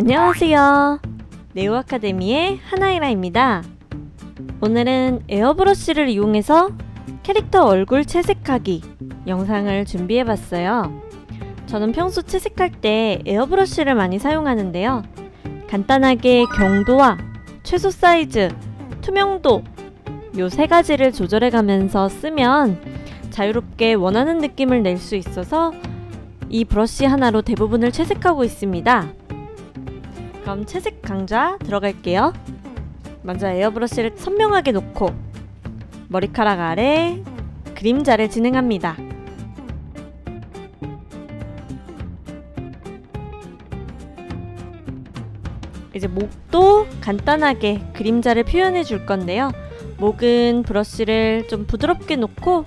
안녕하세요. 네오 아카데미의 하나이라입니다. 오늘은 에어브러쉬를 이용해서 캐릭터 얼굴 채색하기 영상을 준비해 봤어요. 저는 평소 채색할 때 에어브러쉬를 많이 사용하는데요. 간단하게 경도와 최소 사이즈, 투명도 요 세 가지를 조절해 가면서 쓰면 자유롭게 원하는 느낌을 낼 수 있어서 이 브러쉬 하나로 대부분을 채색하고 있습니다. 그럼 채색 강좌 들어갈게요. 먼저 에어브러쉬를 선명하게 놓고 머리카락 아래 그림자를 진행합니다. 이제 목도 간단하게 그림자를 표현해 줄 건데요. 목은 브러쉬를 좀 부드럽게 놓고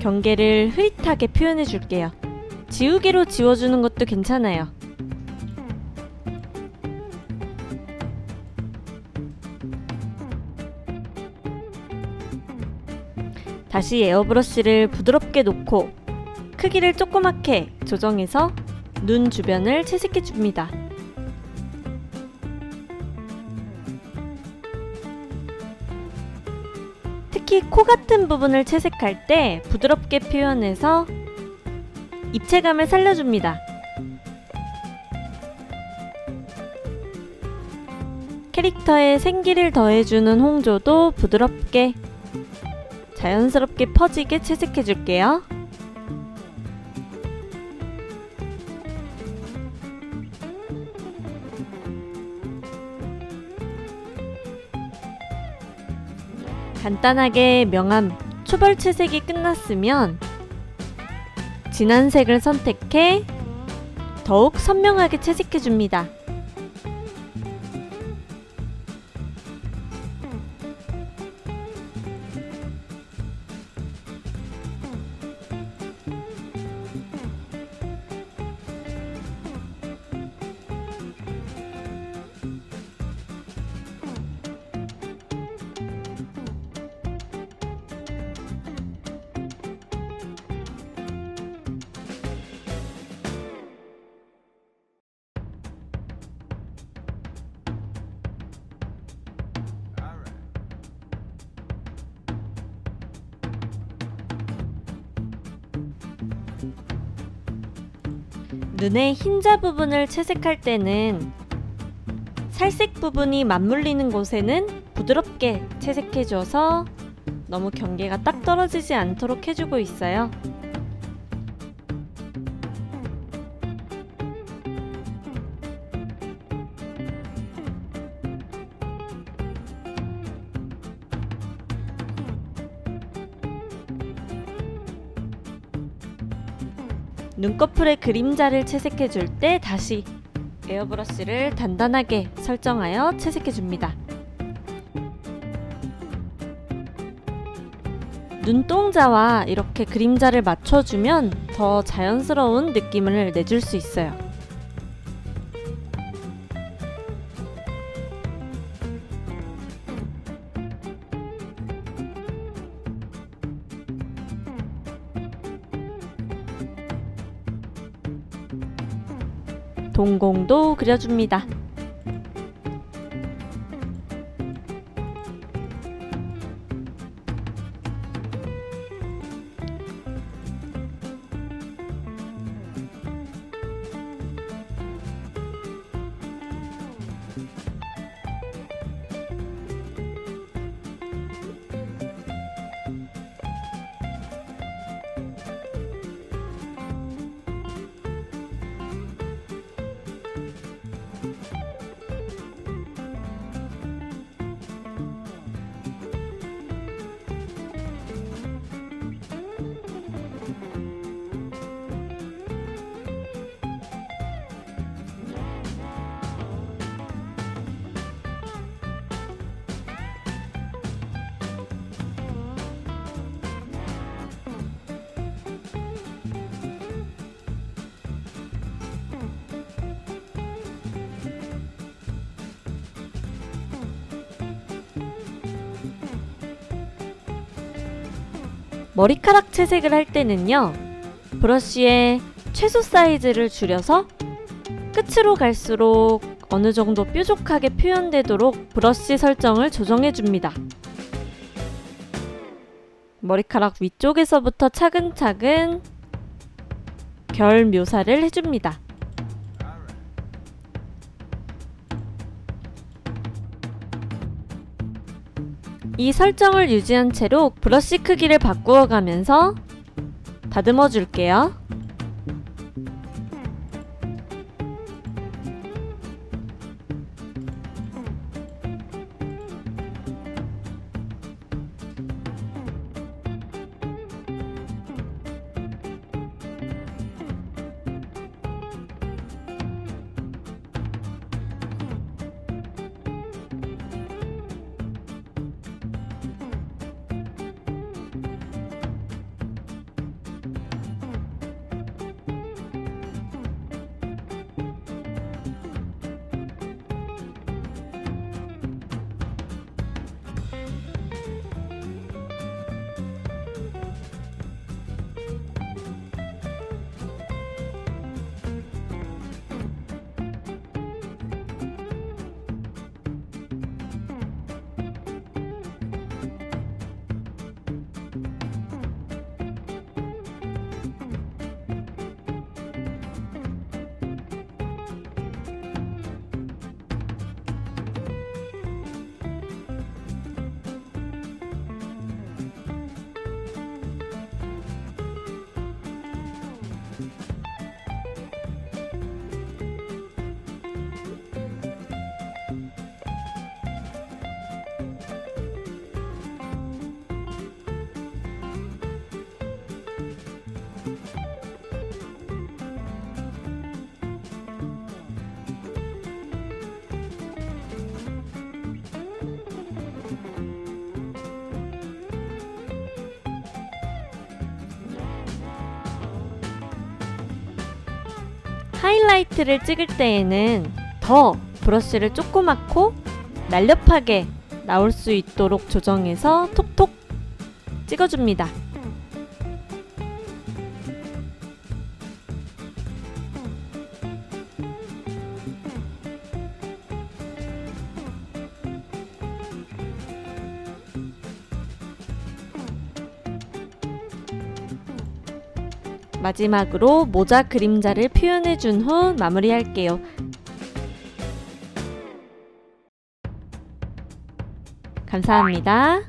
경계를 흐릿하게 표현해 줄게요. 지우개로 지워주는 것도 괜찮아요. 다시 에어브러쉬를 부드럽게 놓고 크기를 조그맣게 조정해서 눈 주변을 채색해 줍니다. 특히 코 같은 부분을 채색할 때 부드럽게 표현해서 입체감을 살려줍니다. 캐릭터에 생기를 더해주는 홍조도 부드럽게 자연스럽게 퍼지게 채색해 줄게요. 간단하게 명암 초벌 채색이 끝났으면 진한 색을 선택해 더욱 선명하게 채색해 줍니다. 눈의 흰자 부분을 채색할 때는 살색 부분이 맞물리는 곳에는 부드럽게 채색해줘서 너무 경계가 딱 떨어지지 않도록 해주고 있어요. 눈꺼풀의 그림자를 채색해 줄 때 다시 에어브러쉬를 단단하게 설정하여 채색해 줍니다. 눈동자와 이렇게 그림자를 맞춰주면 더 자연스러운 느낌을 내줄 수 있어요. 동공도 그려줍니다. 머리카락 채색을 할 때는요. 브러쉬의 최소 사이즈를 줄여서 끝으로 갈수록 어느 정도 뾰족하게 표현되도록 브러쉬 설정을 조정해 줍니다. 머리카락 위쪽에서부터 차근차근 결 묘사를 해줍니다. 이 설정을 유지한 채로 브러쉬 크기를 바꾸어 가면서 다듬어 줄게요. 하이라이트를 찍을 때에는 더 브러쉬를 조그맣고 날렵하게 나올 수 있도록 조정해서 톡톡 찍어줍니다. 마지막으로 모자 그림자를 표현해 준 후 마무리할게요. 감사합니다.